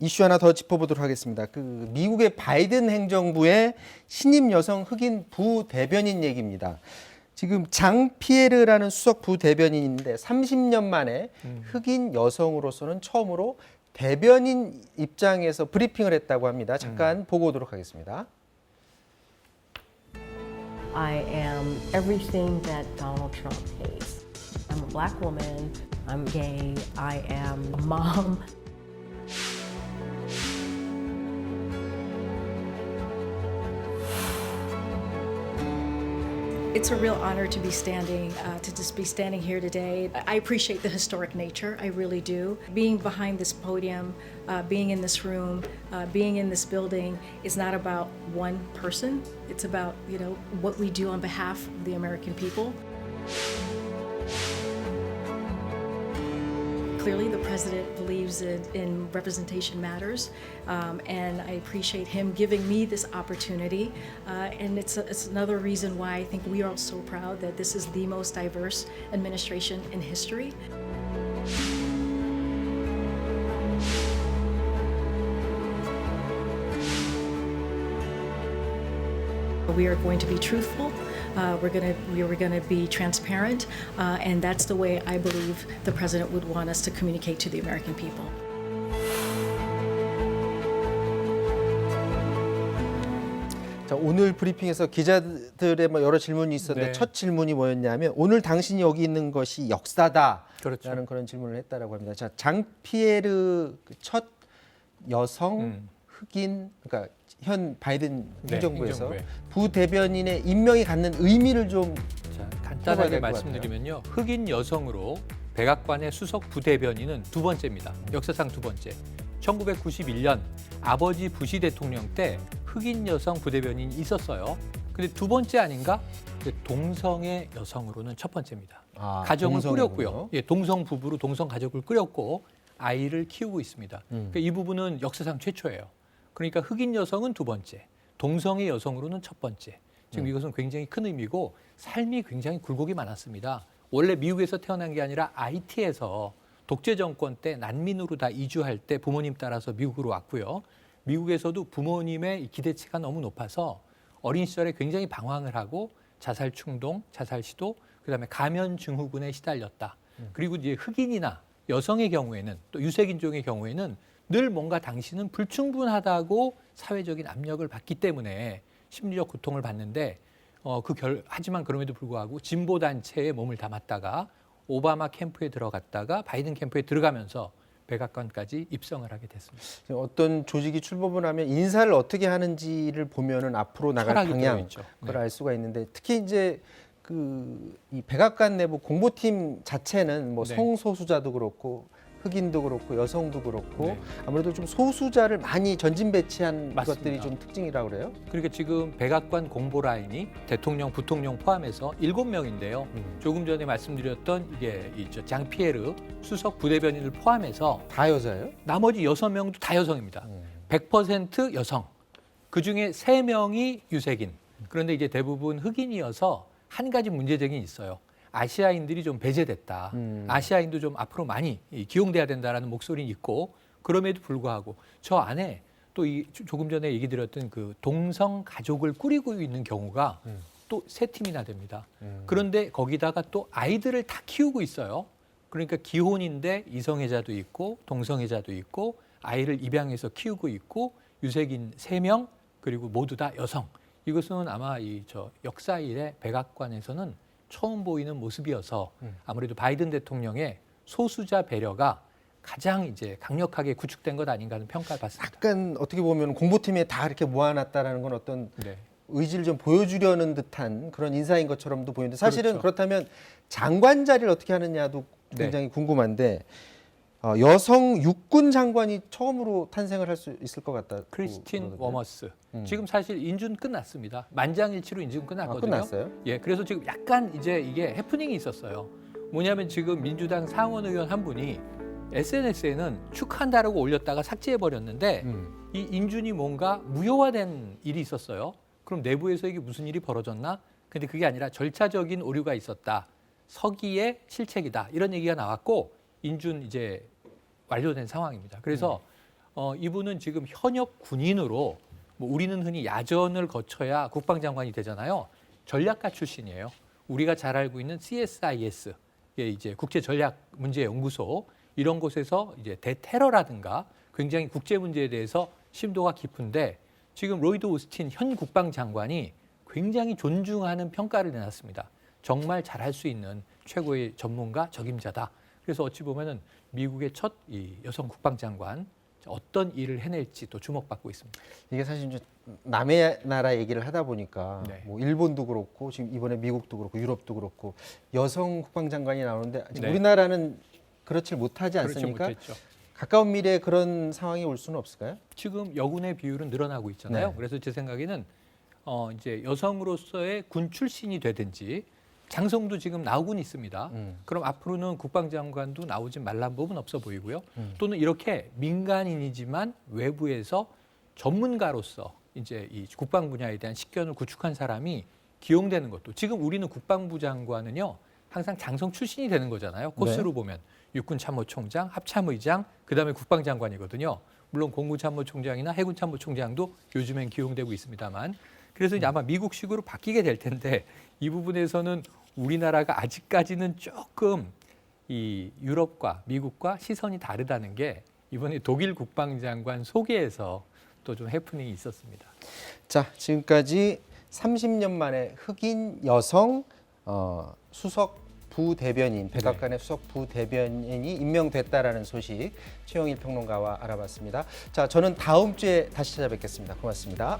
이슈 하나 더 짚어보도록 하겠습니다. 그 미국의 바이든 행정부의 신임 여성 흑인 부 대변인 얘기입니다. 지금 장 피에르라는 수석 부 대변인인데 30년 만에 흑인 여성으로서는 처음으로 대변인 입장에서 브리핑을 했다고 합니다. 잠깐 보고 오도록 하겠습니다. I am everything that Donald Trump hates. I'm a black woman. I'm gay. I am a mom. It's a real honor to be standing, uh, to just be standing here today. I appreciate the historic nature, I really do. Being behind this podium, uh, being in this room, uh, being in this building is not about one person. It's about, you know, what we do on behalf of the American people. Clearly, the president believes in, in representation matters, um, and I appreciate him giving me this opportunity. Uh, and it's, it's another reason why I think we are so proud that this is the most diverse administration in history. We are going to be truthful. Uh, we're going to we are going to be transparent, uh, and that's the way I believe the president would want us to communicate to the American people. 자, 오늘 브리핑에서 기자들의 뭐 여러 질문이 있었는데 네. 첫 질문이 뭐였냐면 오늘 당신이 여기 있는 것이 역사다라는 그렇죠. 그런 질문을 했다라고 합니다. 자, 장 피에르 그첫 여성 음. 흑인 그러니까 현 바이든 네, 행정부에서 행정부에. 부대변인의 임명이 갖는 의미를 좀 자, 간단하게 말씀드리면요. 흑인 여성으로 백악관의 수석 부대변인은 두 번째입니다. 역사상 두 번째. 1991년 아버지 부시 대통령 때 흑인 여성 부대변인이 있었어요. 근데 두 번째 아닌가? 동성의 여성으로는 첫 번째입니다. 아, 가정을. 꾸렸고요. 예, 동성 부부로 동성 가족을 꾸렸고 아이를 키우고 있습니다. 음. 그러니까 이 부분은 역사상 최초예요. 그러니까 흑인 여성은 두 번째, 동성의 여성으로는 첫 번째. 지금 이것은 굉장히 큰 의미고 삶이 굉장히 굴곡이 많았습니다. 원래 미국에서 태어난 게 아니라 IT에서 독재 정권 때 난민으로 다 이주할 때 부모님 따라서 미국으로 왔고요. 미국에서도 부모님의 이 기대치가 너무 높아서 어린 시절에 굉장히 방황을 하고 자살 충동, 자살 시도, 그다음에 가면 증후군에 시달렸다. 그리고 이제 흑인이나 여성의 경우에는 또 유색인종의 경우에는 늘 뭔가 당신은 불충분하다고 사회적인 압력을 받기 때문에 심리적 고통을 받는데 어, 그 결, 하지만 그럼에도 불구하고 진보 단체에 몸을 담았다가 오바마 캠프에 들어갔다가 바이든 캠프에 들어가면서 백악관까지 입성을 하게 됐습니다. 어떤 조직이 출범을 하면 인사를 어떻게 하는지를 보면은 앞으로 나갈 방향 들어있죠. 그걸 네. 알 수가 있는데 특히 이제 그 이 백악관 내부 공보팀 자체는 뭐 네. 성소수자도 그렇고 흑인도 그렇고 여성도 그렇고 네. 아무래도 좀 소수자를 많이 전진 배치한 맞습니다. 것들이 좀 특징이라고 그래요. 그러니까 지금 백악관 공보 라인이 대통령, 부통령 포함해서 일곱 명인데요. 음. 조금 전에 말씀드렸던 이게 이저 장피에르 수석 부대변인을 포함해서 다 여자예요? 나머지 여섯 명도 다 여성입니다. 100% 여성. 그 중에 세명이 유색인. 그런데 이제 대부분 흑인이어서 한 가지 문제점이 있어요. 아시아인들이 좀 배제됐다. 음. 아시아인도 좀 앞으로 많이 이 기용돼야 된다라는 목소리는 있고 그럼에도 불구하고 저 안에 또 이 조금 전에 얘기 드렸던 그 동성 가족을 꾸리고 있는 경우가 음. 또세 팀이나 됩니다. 음. 그런데 거기다가 또 아이들을 다 키우고 있어요. 그러니까 기혼인데 이성애자도 있고 동성애자도 있고 아이를 입양해서 키우고 있고 유색인 세 명 그리고 모두 다 여성. 이것은 아마 이 저 역사 일의 백악관에서는 처음 보이는 모습이어서 음. 아무래도 바이든 대통령의 소수자 배려가 가장 이제 강력하게 구축된 것 아닌가 하는 평가를 받습니다. 약간 어떻게 보면 공보팀에 다 이렇게 모아놨다라는 건 어떤 네. 의지를 좀 보여주려는 듯한 그런 인사인 것처럼도 보이는데 사실은 그렇죠. 그렇다면 장관 자리를 어떻게 하느냐도 네. 굉장히 궁금한데 어, 여성 육군 장관이 처음으로 탄생을 할 수 있을 것 같다. 크리스틴 워머스. 음. 지금 사실 인준 끝났습니다. 만장일치로 인준 아, 끝났거든요. 끝났어요? 예, 그래서 지금 약간 이제 이게 해프닝이 있었어요. 뭐냐면 지금 민주당 상원 의원 한 분이 SNS에는 축하한다라고 올렸다가 삭제해 버렸는데 음. 이 인준이 뭔가 무효화된 일이 있었어요. 그럼 내부에서 이게 무슨 일이 벌어졌나? 근데 그게 아니라 절차적인 오류가 있었다. 서기의 실책이다. 이런 얘기가 나왔고 인준 이제 완료된 상황입니다. 그래서 어, 이분은 지금 현역 군인으로 뭐 우리는 흔히 야전을 거쳐야 국방장관이 되잖아요. 전략가 출신이에요. 우리가 잘 알고 있는 CSIS, 예, 이제 국제 전략 문제 연구소 이런 곳에서 이제 대테러라든가 굉장히 국제 문제에 대해서 심도가 깊은데 지금 로이드 오스틴 현 국방장관이 굉장히 존중하는 평가를 내놨습니다. 정말 잘할 수 있는 최고의 전문가 적임자다. 그래서 어찌 보면은 미국의 첫이 여성 국방장관 어떤 일을 해낼지 또 주목받고 있습니다. 이게 사실 이제 남의 나라 얘기를 하다 보니까 네. 뭐 일본도 그렇고 지금 이번에 미국도 그렇고 유럽도 그렇고 여성 국방장관이 나오는데 네. 우리나라는 그렇지 못하지 않습니까? 가까운 미래에 그런 상황이 올 수는 없을까요? 지금 여군의 비율은 늘어나고 있잖아요. 네. 그래서 제 생각에는 어 이제 여성으로서의 군 출신이 되든지 장성도 지금 나오곤 있습니다. 음. 그럼 앞으로는 국방장관도 나오지 말란 법은 없어 보이고요. 음. 또는 이렇게 민간인이지만 외부에서 전문가로서 이제 이 국방 분야에 대한 식견을 구축한 사람이 기용되는 것도 지금 우리는 국방부 장관은요 항상 장성 출신이 되는 거잖아요. 코스로 보면 육군 참모총장, 합참의장, 그다음에 국방장관이거든요. 물론 공군참모총장이나 해군참모총장도 요즘엔 기용되고 있습니다만 그래서 이제 아마 미국식으로 바뀌게 될 텐데 이 부분에서는 우리나라가 아직까지는 조금 이 유럽과 미국과 시선이 다르다는 게 이번에 독일 국방장관 소개에서 또 좀 해프닝이 있었습니다. 자, 지금까지 30년 만에 흑인 여성 어, 수석 부대변인, 백악관의 수석 부대변인이 임명됐다라는 소식 최영일 평론가와 알아봤습니다. 자, 저는 다음 주에 다시 찾아뵙겠습니다. 고맙습니다.